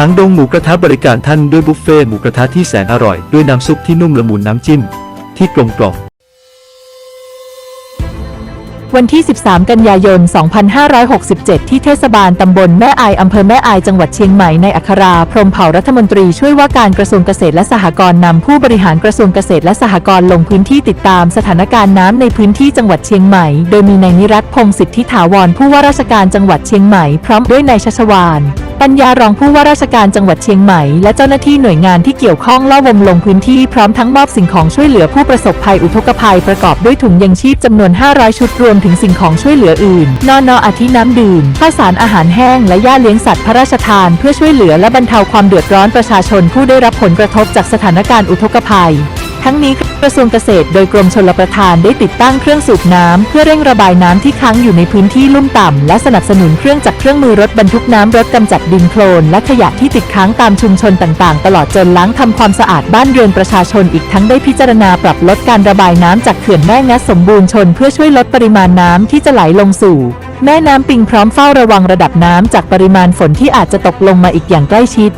หางดงหมูกระทะบริการท่านด้วยบุฟเฟ่หมูกระทะที่แสนอร่อย ด้วยน้ำซุปที่นุ่มละมุนน้ำจิ้ม ที่กลมกล่อมวันที่ 13 กันยายน 2567 ที่เทศบาลตำบลแม่อายอำเภอแม่อายจังหวัดเชียงใหม่ในอัครา พรหมเผ่ารัฐมนตรีช่วยว่าการกระทรวงเกษตรและสหกรณ์นำผู้บริหารกระทรวงเกษตรและสหกรณ์ลงพื้นที่ติดตามสถานการณ์น้ำในพื้นที่จังหวัดเชียงใหม่ โดยมีนายนิรัตพงศ์สิทธิถาวรผู้ว่าราชการจังหวัดเชียงใหม่ พร้อมด้วยนายชัชวาน ปัญญารองผู้ว่าราชการจังหวัดเชียงใหม่ และเจ้าหน้าที่หน่วยงานที่เกี่ยวข้องล่อวงลงพื้นที่พร้อมทั้งมอบสิ่งของช่วยเหลือผู้ประสบภัยอุทกภัยประกอบด้วยถุงยังชีพจำนวน 500 ชุดรวมถึงสิ่งของช่วยเหลืออื่น นอนออาทิน้ำดื่มข้าวสารอาหารแห้ง และยาเลี้ยงสัตว์พระราชทาน เพื่อช่วยเหลือและบรรเทาความเดือดร้อนประชาชนผู้ได้รับผลกระทบจากสถานการณ์อุทกภัย ทั้งนี้กระทรวงเกษตรโดยกรมชลประทานได้ติดตั้งเครื่องสูบน้ำเพื่อเร่งระบายน้ำที่ค้างอยู่ในพื้นที่ลุ่มต่ำและสนับสนุนเครื่องจักรเครื่องมือรถบรรทุกน้ำรถกำจัดดินโคลนและขยะที่ติดค้างตามชุมชนต่างๆ ตลอดจนล้างทำความสะอาดบ้านเรือนประชาชนอีกทั้งได้พิจารณาปรับลดการระบายน้ำจากเขื่อนแม่งัดสมบูรณ์ชน เพื่อช่วยลดปริมาณน้ำที่จะไหลลงสู่แม่น้ำปิงพร้อมเฝ้าระวังระดับน้ำจากปริมาณฝนที่อาจจะตกลงมาอีกอย่างใกล้ชิด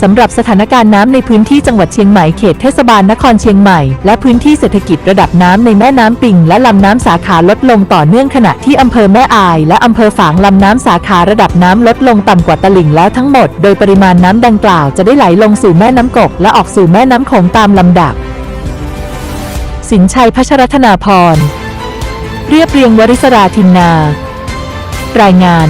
สำหรับสถานการณ์น้ำในพื้นที่จังหวัดเชียงใหม่เขตเทศบาลนครเชียงใหม่ และพื้นที่เศรษฐกิจระดับน้ำในแม่น้ำปิงและลำน้ำสาขาลดลงต่อเนื่องขณะที่อำเภอแม่อาย และอำเภอฝางลำน้ำสาขาระดับน้ำลดลงต่ำกว่าตลิ่งแล้วทั้งหมด โดยปริมาณน้ำดังกล่าวจะได้ไหลลงสู่แม่น้ำกกและออกสู่แม่น้ำโขงตามลำดับ สินชัยพัชรธนาพรเรียบเรียงวริศราทินนา รายงาน